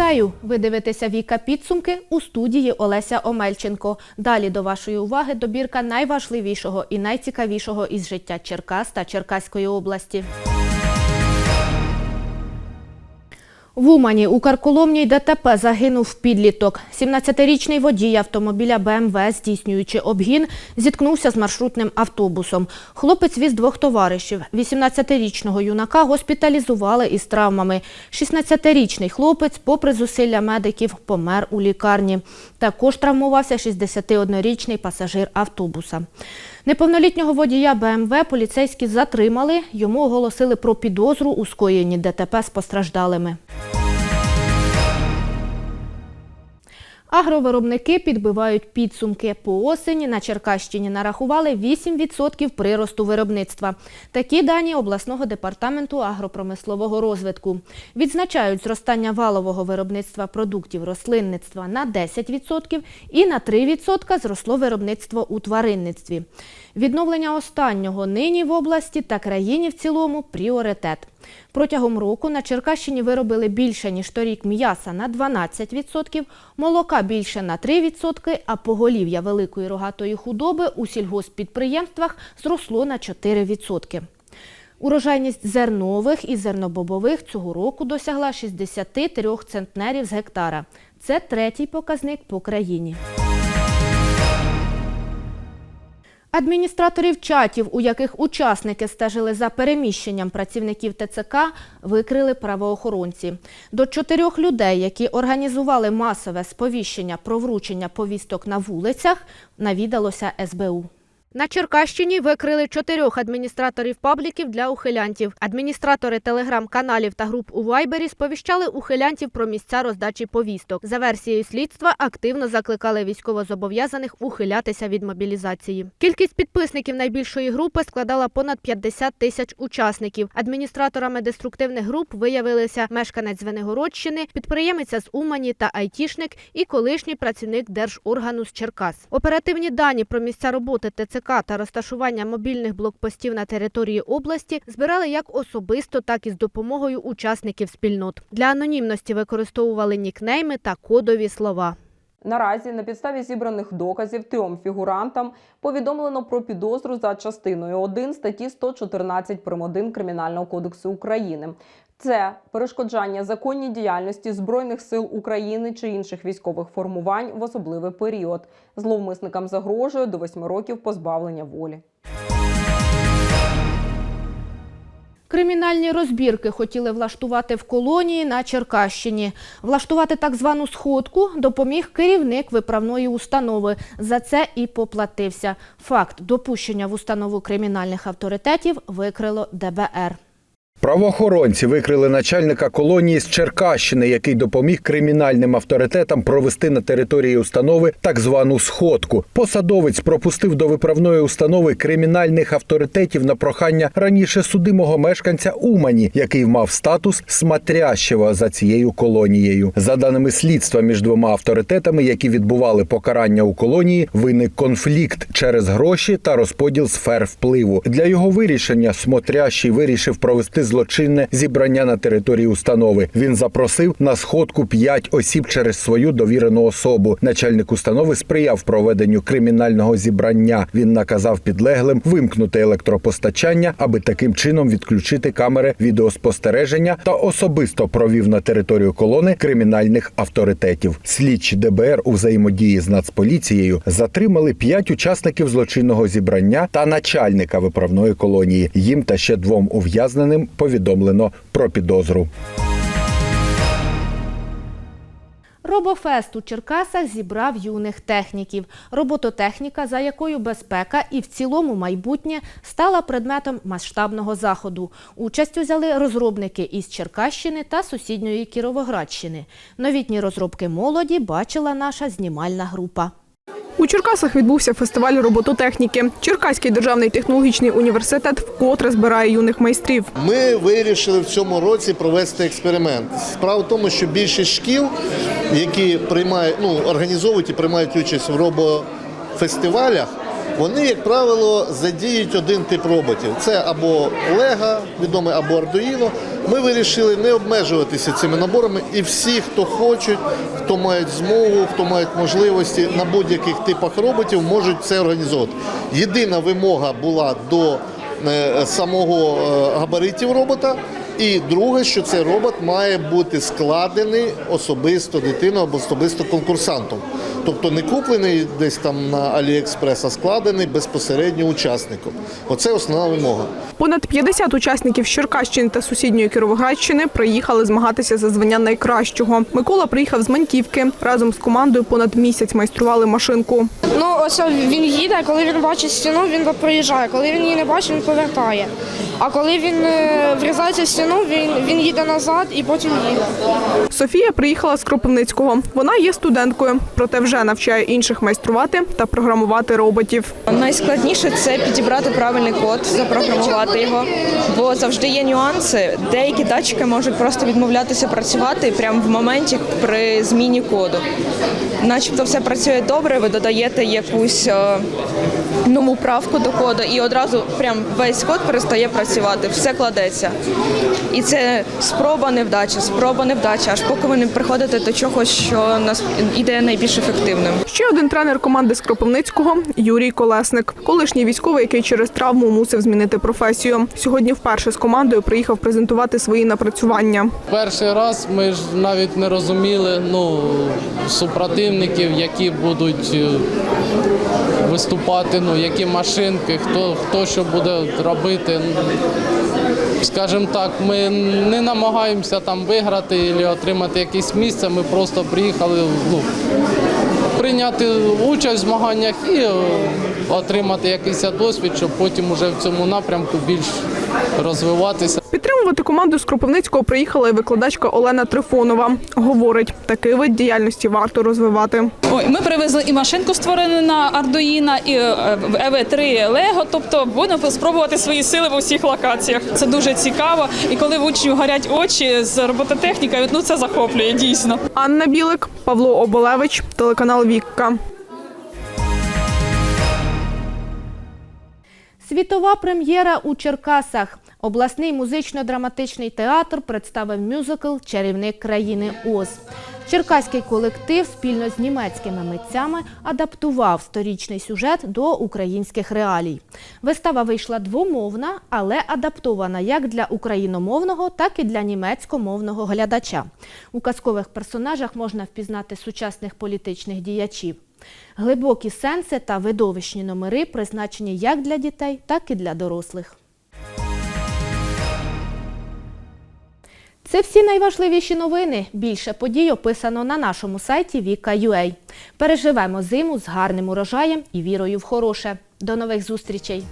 Вітаю! Ви дивитеся Віка підсумки у студії Олеся Омельченко. Далі до вашої уваги добірка найважливішого і найцікавішого із життя Черкас та Черкаської області. В Умані у карколомній ДТП загинув підліток. 17-річний водій автомобіля БМВ, здійснюючи обгін, зіткнувся з маршрутним автобусом. Хлопець віз двох товаришів. 18-річного юнака госпіталізували із травмами. 16-річний хлопець, попри зусилля медиків, помер у лікарні. Також травмувався 61-річний пасажир автобуса. Неповнолітнього водія БМВ поліцейські затримали. Йому оголосили про підозру у скоєнні ДТП з постраждалими. Агровиробники підбивають підсумки. По осені на Черкащині нарахували 8% приросту виробництва. Такі дані обласного департаменту агропромислового розвитку. Відзначають зростання валового виробництва продуктів рослинництва на 10% і на 3% зросло виробництво у тваринництві. Відновлення останнього нині в області та країні в цілому пріоритет. Протягом року на Черкащині виробили більше, ніж торік м'яса на 12%, молока більше на 3%, а поголів'я великої рогатої худоби у сільгосппідприємствах зросло на 4%. Урожайність зернових і зернобобових цього року досягла 63 центнерів з гектара. Це третій показник по країні. Адміністраторів чатів, у яких учасники стежили за переміщенням працівників ТЦК, викрили правоохоронці. До чотирьох людей, які організували масове сповіщення про вручення повісток на вулицях, навідалося СБУ. На Черкащині викрили чотирьох адміністраторів пабліків для ухилянтів. Адміністратори телеграм-каналів та груп у Вайбері сповіщали ухилянтів про місця роздачі повісток. За версією слідства активно закликали військовозобов'язаних ухилятися від мобілізації. Кількість підписників найбільшої групи складала понад 50 тисяч учасників. Адміністраторами деструктивних груп виявилися мешканець Звенигородщини, підприємиця з Умані та айтішник і колишній працівник держоргану з Черкас. Оперативні дані про місця роботи ТЦК та розташування мобільних блокпостів на території області збирали як особисто, так і з допомогою учасників спільнот. Для анонімності використовували нікнейми та кодові слова. Наразі на підставі зібраних доказів трьом фігурантам повідомлено про підозру за частиною 1 статті 114 прим. 1 Кримінального кодексу України. Це перешкоджання законній діяльності Збройних сил України чи інших військових формувань в особливий період. Зловмисникам загрожує до 8 років позбавлення волі. Кримінальні розбірки хотіли влаштувати в колонії на Черкащині. Влаштувати так звану сходку допоміг керівник виправної установи. За це і поплатився. Факт допущення в установу кримінальних авторитетів викрило ДБР. Правоохоронці викрили начальника колонії з Черкащини, який допоміг кримінальним авторитетам провести на території установи так звану сходку. Посадовець пропустив до виправної установи кримінальних авторитетів на прохання раніше судимого мешканця Умані, який мав статус смотрящого за цією колонією. За даними слідства між двома авторитетами, які відбували покарання у колонії, виник конфлікт через гроші та розподіл сфер впливу. Для його вирішення смотрящий вирішив провести злочинне зібрання на території установи. Він запросив на сходку п'ять осіб через свою довірену особу. Начальник установи сприяв проведенню кримінального зібрання. Він наказав підлеглим вимкнути електропостачання, аби таким чином відключити камери відеоспостереження та особисто провів на територію колони кримінальних авторитетів. Слідчі ДБР у взаємодії з Нацполіцією затримали п'ять учасників злочинного зібрання та начальника виправної колонії. Їм та ще двом ув'язненим повідомлено про підозру. Робофест у Черкасах зібрав юних техніків. Робототехніка, за якою безпека і в цілому майбутнє стала предметом масштабного заходу. Участь узяли розробники із Черкащини та сусідньої Кіровоградщини. Новітні розробки молоді бачила наша знімальна група. У Черкасах відбувся фестиваль робототехніки. Черкаський державний технологічний університет вкотре збирає юних майстрів. Ми вирішили в цьому році провести експеримент. Справа в тому, що більшість шкіл, які приймають, ну, організовують і приймають участь в робофестивалях, вони, як правило, задіють один тип роботів. Це або Lego, відомий, або Arduino. Ми вирішили не обмежуватися цими наборами, і всі, хто хочуть, хто мають змогу, хто мають можливості на будь-яких типах роботів, можуть це організовувати. Єдина вимога була до е, самого е, габаритів робота. І друге, що цей робот має бути складений особисто дитиною або особисто конкурсантом. Тобто не куплений десь там на Аліекспрес, а складений безпосередньо учасником. Оце основна вимога. Понад 50 учасників з Черкащини та сусідньої Кіровоградщини приїхали змагатися за звання найкращого. Микола приїхав з Маньківки. Разом з командою понад місяць майстрували машинку. Ну, ось він їде, коли він бачить стіну, він проїжджає. Коли він її не бачить, він повертає. А коли він е, врізається в стіну, він, він їде назад і потім їде. Софія приїхала з Кропивницького. Вона є студенткою, проте вже навчає інших майструвати та програмувати роботів. Найскладніше це підібрати правильний код, запрограмувати його, бо завжди є нюанси. Деякі датчики можуть просто відмовлятися працювати прямо в моменті при зміні коду. Начебто все працює добре, ви додаєте якусь е, нову правку до коду, і одразу прям весь код перестає працювати, все кладеться. І це спроба невдача, спроба невдача, аж поки ви не приходите до чогось, що нас іде найбільш ефективним. Ще один тренер команди з Кропивницького Юрій Колесник, колишній військовий, який через травму мусив змінити професію. Сьогодні вперше з командою приїхав презентувати свої напрацювання. Перший раз ми ж навіть не розуміли ну, супротивників, які будуть е, виступати, ну, які машинки, хто, хто що буде робити. Скажімо так, ми не намагаємося там виграти або отримати якесь місце. Ми просто приїхали ну, прийняти участь в змаганнях і е, отримати якийсь досвід, щоб потім уже в цьому напрямку більш розвиватися. Підтримувати команду з Кропивницького приїхала і викладачка Олена Трифонова. Говорить, такий вид діяльності варто розвивати. Ой, ми привезли і машинку створену на Arduino, і EV3 Lego, тобто будемо спробувати свої сили в усіх локаціях. Це дуже цікаво. І коли в учнів горять очі з робототехнікою, ну це захоплює дійсно. Анна Білик, Павло Оболевич, телеканал Вікка. Світова прем'єра у Черкасах. Обласний музично-драматичний театр представив мюзикл Чарівник країни Оз. Черкаський колектив спільно з німецькими митцями адаптував сторічний сюжет до українських реалій. Вистава вийшла двомовна, але адаптована як для україномовного, так і для німецькомовного глядача. У казкових персонажах можна впізнати сучасних політичних діячів. Глибокі сенси та видовищні номери призначені як для дітей, так і для дорослих. Це всі найважливіші новини. Більше подій описано на нашому сайті Віка.ua. Переживемо зиму з гарним урожаєм і вірою в хороше. До нових зустрічей!